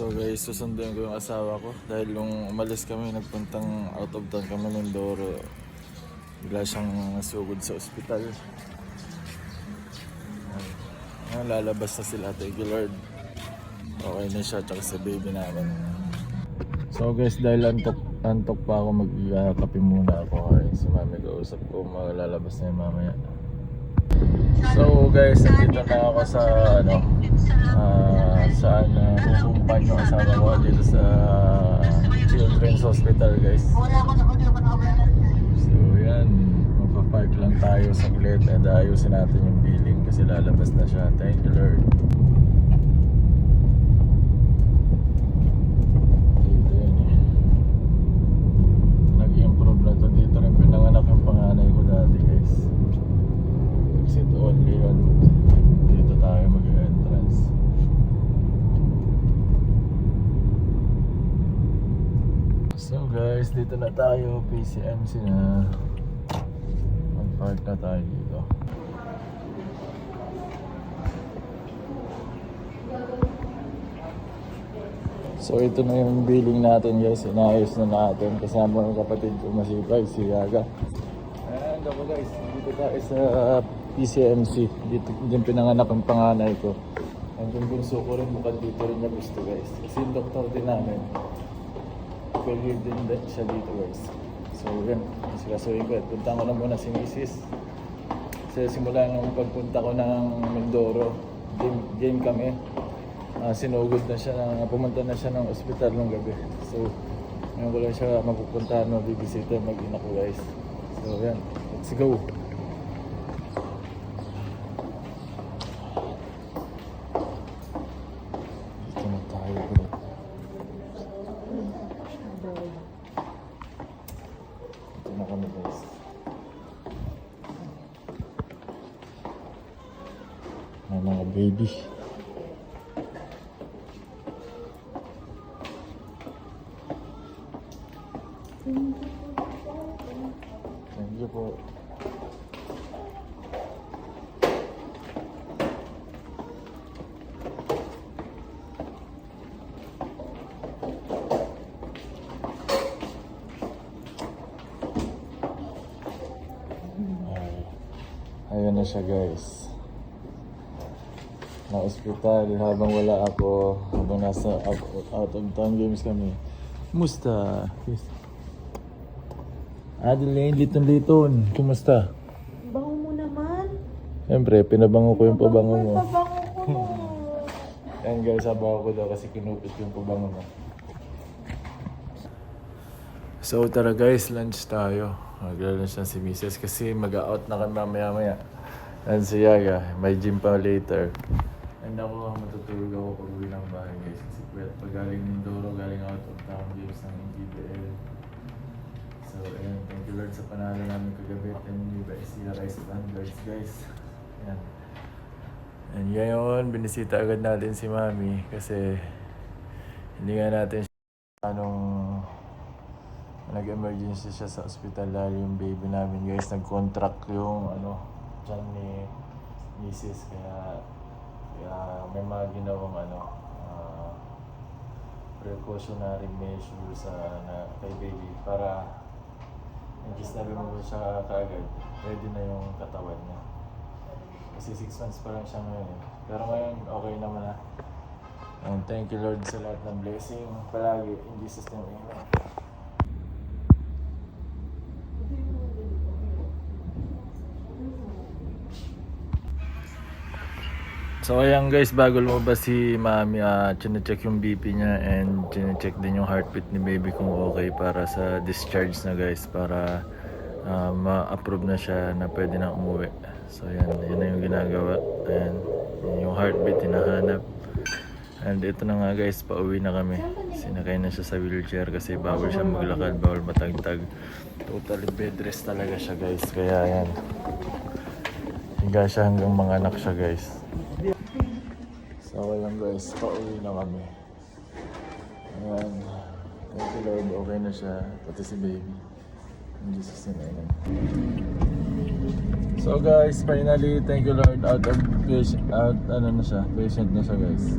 So guys, susunduin ko yung asawa ko dahil nung umalis kami, nagpuntang out of town kami ng Doro. Bigla siyang nasugod sa ospital. Ngayon, lalabas na sila, you Lord. Okay na siya, tsaka sa baby namin. So guys, dahil antok, antok pa ako, mag-kape muna ako. Ay, si mami kausap ko, malalabas na yun mamaya. So guys, nandito na ako sa ano, ah, saan uh, pupuntahan yung asawa ko dito sa Children's Hospital guys. So yan, magpa-park lang tayo sa ulit and ayusin natin yung billing kasi lalabas na siya. Thank you Lord. Dito yun eh. Nag-improve na to. Dito rin pinanganak yung panganay ko dati guys. Exit only yun. Dito tayo mag-entrance. So guys, dito na tayo. PCMC na. Mag-park na tayo dito. So ito na yung billing natin guys. Inaayos na natin. Kasama ng kapatid ko masipag, si Yaga. Ayan ako guys. Dito tayo sa PCMC. Dito din pinanganak ang panganay ko. And yung bunso ko rin mukhang dito rin niya gusto guys. Kasi doktor din namin. Career din siya dito guys. So yan. Kasi kasuhin ko. Punta ko na muna si Mrs. Kasi simula nung pagpunta ko ng Mindoro, game, game kami. Ah, sinugod na siya, na, pumunta na siya ng ospital nung gabi. So, ngayon ko lang siya mapupuntahan, mabibisita, mag-ina ko guys. So, yan. Let's go. May mga baby. Thank you po. Ay, ayun na siya guys. Na ospital habang wala ako, habang nasa out, out of town games kami. Musta? Yes. Adeline, liton-liton. Kumusta? Bango mo naman. Siyempre, pinabango ko yung pabango mo. Pabango ko. Yan guys, sabaw ko daw kasi kinupit yung pabango mo. So tara guys, lunch tayo. Magla-lunch na si Mrs. kasi mag-out na kami mamaya-maya. And si Yaga, may gym pa later. And ako, matutulog ako pag uwi ng bahay guys. Kasi pwede pag galing Mindoro, galing out of town games ng PBL. So, ayun, thank you Lord sa panalo namin kagabi. And you the rise standards guys. Yan. And ngayon, binisita agad natin si Mami kasi hindi nga natin siya anong nag-emergency siya sa ospital dahil yung baby namin guys nag-contract yung ano dyan ni Mrs. kaya, kaya may mga ginawang ano ah, precautionary measure sa na, kay baby para in case na mo siya kaagad ready na yung katawan niya kasi 6 months pa lang siya ngayon eh. Pero ngayon, okay naman na. And thank you Lord sa lahat ng blessing. Palagi, in Jesus name, Amen. So ayan guys, bago lumabas si Mami, uh, check yung BP niya and check din yung heartbeat ni baby kung okay para sa discharge na guys para ah, ma-approve na siya na pwede na umuwi. So yan, yun na yung ginagawa. Ayan, yun yung heartbeat hinahanap. And ito na nga guys, pauwi na kami. Sinakay na siya sa wheelchair kasi bawal siya maglakad, bawal matagtag. Totally bed rest talaga siya guys. Kaya yan. Higa siya hanggang mga anak siya guys. So ayan guys, pauwi na kami. Ayan. Thank you Lord, okay na siya. Pati si baby. In Jesus name. So guys, finally, thank you Lord, out of patient, out, ano na siya, patient na siya guys.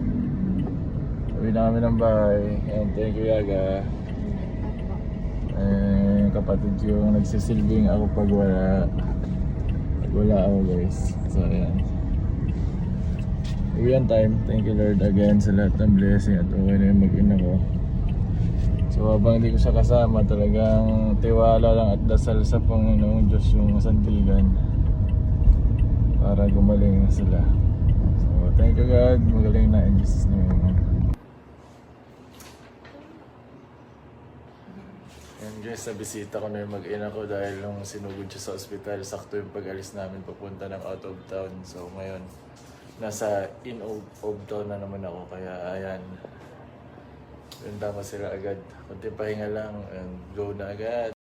Uwi na kami ng bahay. And thank you, Yaga. Eh, kapatid ko yung nagsisilbing ako pag wala. Pag wala ako, guys. So, ayan. On time. Thank you, Lord, again sa lahat ng blessing at okay na yung mag-ina ko. So, habang hindi ko siya kasama, talagang tiwala lang at dasal sa Panginoong Diyos yung sandigan para gumaling na sila. So, thank you God. Magaling na in Jesus name. Guys, sa bisita ko na yung mag-ina ko dahil nung sinugod siya sa ospital, sakto yung pag-alis namin papunta ng out of town. So ngayon, nasa in of, of town na naman ako. Kaya ayan, yun tama sila agad. Kunti pahinga lang and go na agad.